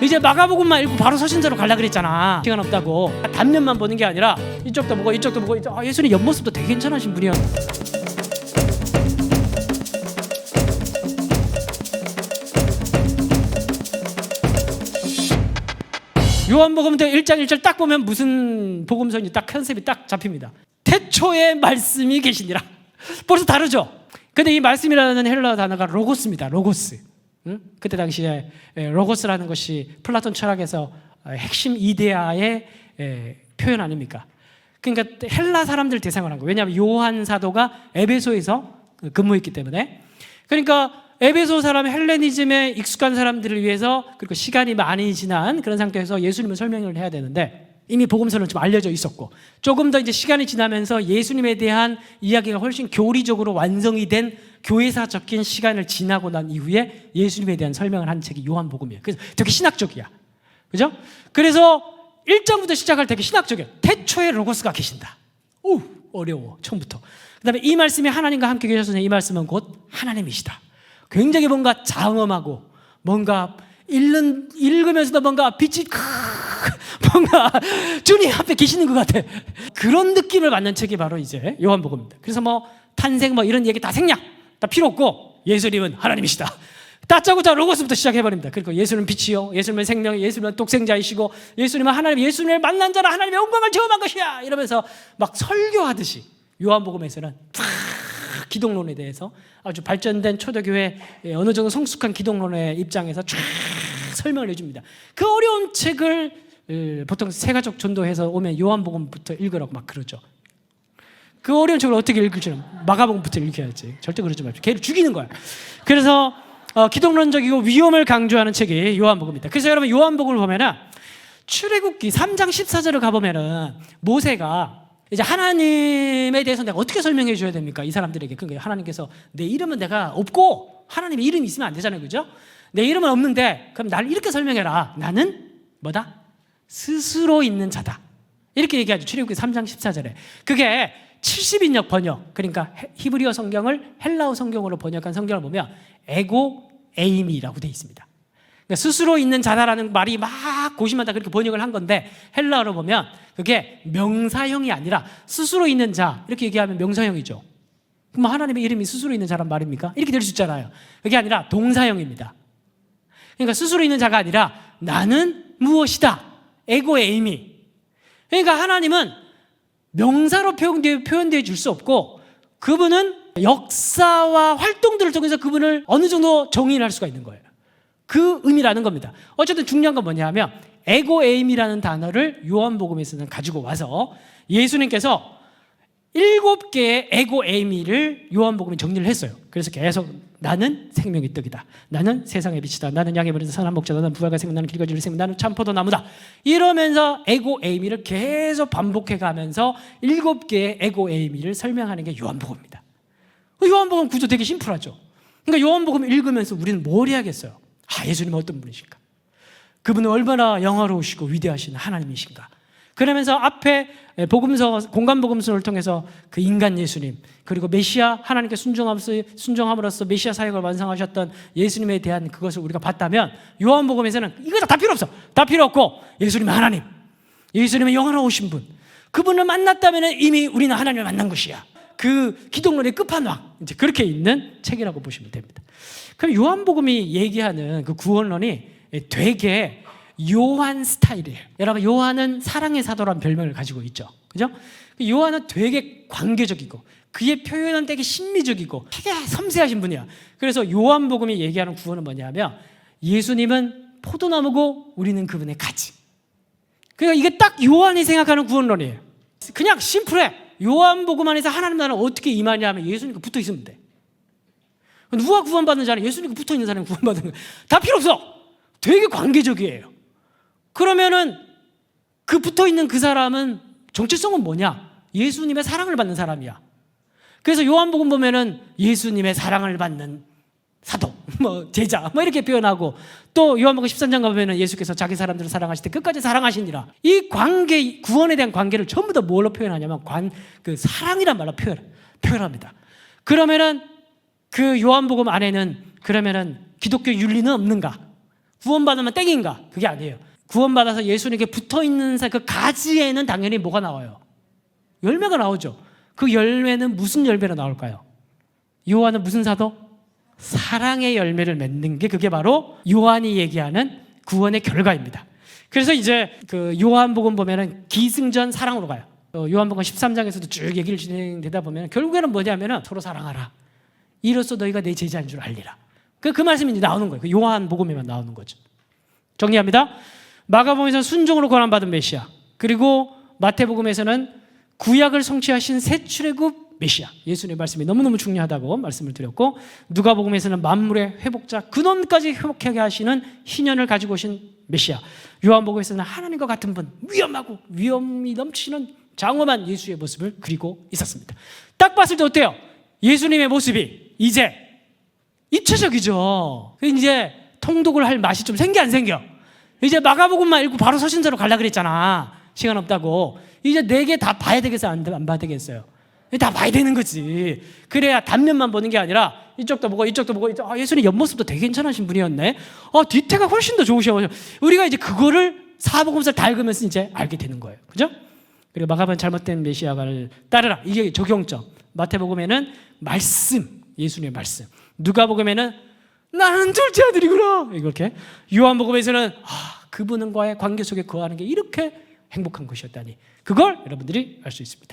이제 마가복음만 읽고 바로 서신자로 갈라 그랬잖아. 시간 없다고. 단면만 보는 게 아니라 이쪽도 보고 이쪽도 보고 아, 예수님 옆모습도 되게 괜찮으신 분이야. 요한복음 1장 1절 딱 보면 무슨 복음서인지 딱 컨셉이 딱 잡힙니다. 태초에 말씀이 계시니라. 벌써 다르죠? 근데 이 말씀이라는 헬라 단어가 로고스입니다. 로고스. 응? 그때 당시에 에, 로고스라는 것이 플라톤 철학에서 어, 핵심 이데아의 에, 표현 아닙니까? 그러니까 헬라 사람들 대상을 한 거예요. 왜냐하면 요한 사도가 에베소에서 근무했기 때문에. 그러니까 에베소 사람 헬레니즘에 익숙한 사람들을 위해서 그리고 시간이 많이 지난 그런 상태에서 예수님을 설명을 해야 되는데 이미 복음서는 좀 알려져 있었고 조금 더 이제 시간이 지나면서 예수님에 대한 이야기가 훨씬 교리적으로 완성이 된 교회사 적힌 시간을 지나고 난 이후에 예수님에 대한 설명을 한 책이 요한복음이에요. 그래서 되게 신학적이야. 그죠? 그래서 1장부터 시작할 때 되게 신학적이야. 태초에 로고스가 계신다. 오, 어려워. 처음부터. 그다음에 이 말씀이 하나님과 함께 계셔서 이 말씀은 곧 하나님이시다. 굉장히 뭔가 장엄하고 뭔가 읽는 읽으면서도 뭔가 빛이 크 뭔가 주님 앞에 계시는 것 같아. 그런 느낌을 받는 책이 바로 이제 요한복음입니다. 그래서 뭐 탄생 뭐 이런 얘기 다 생략 다 필요 없고 예수님은 하나님이시다. 다짜고짜 로고스부터 시작해버립니다. 그리고 예수는 빛이요, 예수님은 생명, 예수님은 독생자이시고, 예수님은 하나님, 예수님을 만난 자라 하나님의 영광을 체험한 것이야. 이러면서 막 설교하듯이 요한복음에서는 탁 기독론에 대해서 아주 발전된 초대교회 예, 어느 정도 성숙한 기독론의 입장에서 쫙 설명을 해줍니다. 그 어려운 책을 에, 보통 세가족 전도해서 오면 요한복음부터 읽으라고 막 그러죠. 그 어려운 책을 어떻게 읽을지는 마가복음부터 읽혀야지. 절대 그러지 말죠. 걔를 죽이는 거야. 그래서 어, 기독론적이고 위험을 강조하는 책이 요한복음입니다. 그래서 여러분 요한복음을 보면은 출애굽기 3장 14절을 가보면은 모세가 이제 하나님에 대해서 내가 어떻게 설명해 줘야 됩니까? 이 사람들에게. 그러니까 하나님께서 내 이름은 내가 없고 하나님의 이름이 있으면 안 되잖아요. 그죠? 내 이름은 없는데 그럼 날 이렇게 설명해라. 나는 뭐다? 스스로 있는 자다. 이렇게 얘기하죠. 출애굽기 3장 14절에. 그게 70인역 번역. 그러니까 해- 히브리어 성경을 헬라어 성경으로 번역한 성경을 보면 에고 에이미라고 되어 있습니다. 그러니까 스스로 있는 자다라는 말이 막 고심하다 그렇게 번역을 한 건데 헬라어로 보면 그게 명사형이 아니라 스스로 있는 자 이렇게 얘기하면 명사형이죠. 그럼 하나님의 이름이 스스로 있는 자란 말입니까? 이렇게 될 수 있잖아요. 그게 아니라 동사형입니다. 그러니까 스스로 있는 자가 아니라 나는 무엇이다. 에고의 의미. 그러니까 하나님은 명사로 표현되, 표현되어 줄 수 없고 그분은 역사와 활동들을 통해서 그분을 어느 정도 정의할 수가 있는 거예요. 그 의미라는 겁니다. 어쨌든 중요한 건 뭐냐 하면 에고 에임이라는 단어를 요한복음에서는 가지고 와서 예수님께서 일곱 개의 에고에이미를 요한복음에 정리를 했어요. 그래서 계속 나는 생명의 떡이다. 나는 세상의 빛이다. 나는 양의 버린 선한 목자다. 나는 부활과 생명, 나는 길과 진리 생명, 나는 참포도 나무다. 이러면서 에고 에이미를 계속 반복해 가면서 일곱 개의 에고 에이미를 설명하는 게 요한복음입니다. 요한복음 구조 되게 심플하죠. 그러니까 요한복음 읽으면서 우리는 뭘 해야겠어요? 아, 예수님은 어떤 분이신가? 그분은 얼마나 영화로우시고 위대하신 하나님이신가? 그러면서 앞에 복음서 공간 복음서를 통해서 그 인간 예수님 그리고 메시아 하나님께 순종함으로써, 메시아 사역을 완성하셨던 예수님에 대한 그것을 우리가 봤다면 요한복음에서는 이거 다 필요 없어 다 필요 없고 예수님은 하나님 예수님은 영화로우신 분 그분을 만났다면 이미 우리는 하나님을 만난 것이야 그 기독론의 끝판왕 이제 그렇게 있는 책이라고 보시면 됩니다. 그럼 요한복음이 얘기하는 그 구원론이 되게 요한 스타일이에요. 여러분 요한은 사랑의 사도라는 별명을 가지고 있죠. 그죠? 요한은 되게 관계적이고 그의 표현은 되게 심미적이고 되게 섬세하신 분이야. 그래서 요한복음이 얘기하는 구원은 뭐냐면 예수님은 포도나무고 우리는 그분의 가지. 그러니까 이게 딱 요한이 생각하는 구원론이에요. 그냥 심플해. 요한복음 안에서 하나님 나라는 어떻게 임하냐 하면 예수님과 붙어 있으면 돼. 누가 구원받는 자는 예수님과 붙어 있는 사람이 구원받는 거야. 다 필요 없어. 되게 관계적이에요. 그러면은 그 붙어 있는 그 사람은 정체성은 뭐냐? 예수님의 사랑을 받는 사람이야. 그래서 요한복음 보면은 예수님의 사랑을 받는 사도, 뭐 제자, 뭐 이렇게 표현하고 또 요한복음 13장 가보면은 예수께서 자기 사람들을 사랑하실 때 끝까지 사랑하시니라. 이 관계, 구원에 대한 관계를 전부 다 뭘로 표현하냐면 관, 그 사랑이란 말로 표현, 표현합니다. 그러면은 그 요한복음 안에는 그러면은 기독교 윤리는 없는가? 구원받으면 땡인가? 그게 아니에요. 구원받아서 예수님께 붙어 있는 사- 그 가지에는 당연히 뭐가 나와요? 열매가 나오죠. 그 열매는 무슨 열매로 나올까요? 요한은 무슨 사도? 사랑의 열매를 맺는 게 그게 바로 요한이 얘기하는 구원의 결과입니다. 그래서 이제 그 요한복음 보면은 기승전 사랑으로 가요. 어, 요한복음 13장에서도 쭉 얘기를 진행되다 보면 결국에는 뭐냐면은 서로 사랑하라. 이로써 너희가 내 제자인 줄 알리라. 그, 그 말씀이 나오는 거예요. 그 요한복음에만 나오는 거죠. 정리합니다. 마가복음에서는 순종으로 권한받은 메시아. 그리고 마태복음에서는 구약을 성취하신 새 출애굽 메시아. 예수님의 말씀이 너무너무 중요하다고 말씀을 드렸고 누가복음에서는 만물의 회복자 근원까지 회복하게 하시는 희년을 가지고 오신 메시아. 요한복음에서는 하나님과 같은 분, 위험하고 위험이 넘치는 장엄한 예수의 모습을 그리고 있었습니다. 딱 봤을 때 어때요? 예수님의 모습이 이제 입체적이죠. 이제 통독을 할 맛이 좀 생겨 안 생겨? 이제 마가복음만 읽고 바로 서신서로 갈라 그랬잖아. 시간 없다고. 이제 네 개 다 봐야 되겠어요? 안, 안 봐야 되겠어요? 다 봐야 되는 거지. 그래야 단면만 보는 게 아니라 이쪽도 보고 이쪽도 보고 아, 예수님 옆모습도 되게 괜찮으신 분이었네. 어, 뒤태가 훨씬 더 좋으셔. 우리가 이제 그거를 사복음서를 다 읽으면서 이제 알게 되는 거예요. 그죠? 그리고 마가복음 잘못된 메시아를 따르라. 이게 적용점. 마태복음에는 말씀, 예수님의 말씀. 누가복음에는 나는 둘째 아들이구나. 이렇게. 요한복음에서는 아, 그분과의 관계 속에 거하는 게 이렇게 행복한 것이었다니. 그걸 여러분들이 알 수 있습니다.